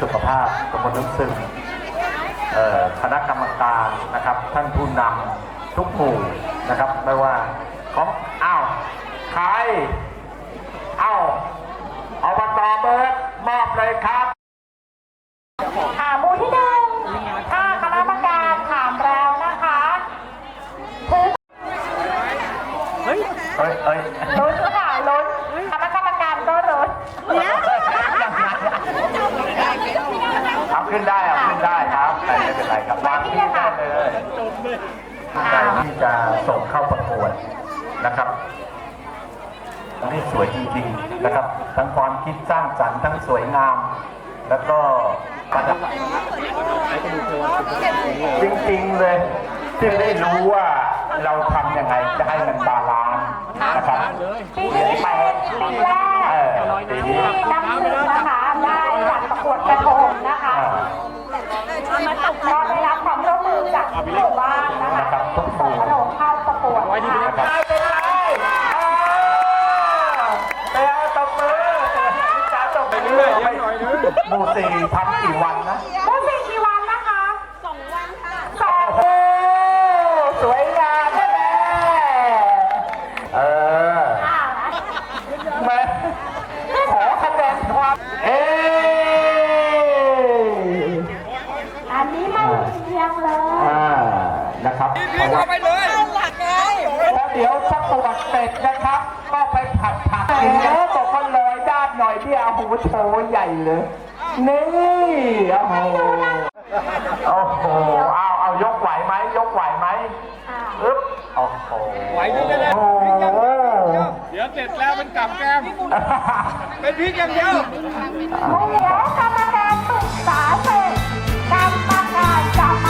เสริมสุขภาพตำบลน้ำซึมเอ่อคณะกรรมการนะครับ ท่านผู้นำทุกหมู่นะครับ ไม่ว่าของอ้าวใครอ้าวอบตเบิร์ดมอบเลยครับอ่าหมู่ที่หนึ่งถ้าคณะกรรมการถามแล้วนะคะถือเอ้ยเอ้ยลุ้นค่ะลุ้นคณะกรรม การก็ลุ้นเนี่ย เอาขึ้นได้เอาขึ้นได้ครับไม่เป็นไรครับวางที่ได้เลยใครที่จะส่งเข้าประกวดนะครับอันนี้สวยจริงๆนะครับ ทั้งความคิดสร้างสรรค์ทั้งสวยงาม แล้วก็ประดับจริงๆเลยที่ได้รู้ว่า เราทำยังไงจะให้มันบาลานซ์นะครับปีนี้เป็นปีแรเอกอปีที่นี้นำสื่อนะคะได้จัดประก ไปเลยเอาหลักไงแล้วเดี๋ยวสักประวเสร็จนะครับ ก็ไปผัดผักกินแล้วบอกว่าลอยด้านหน่อยที่เอาหูโชว์ใหญ่เลย นี่โอ้โหโอ้โหเอาเอายกไหวไหมยกไหวไหมอึ๊บโอ้โหไหวด้วยโอ้โหเดี๋ยวเสร็จแล้วมันกลับแก้มเป็นพริกอย่างเดียวแล้วกรรมการตุกตาเสร็จกรรมการจะมา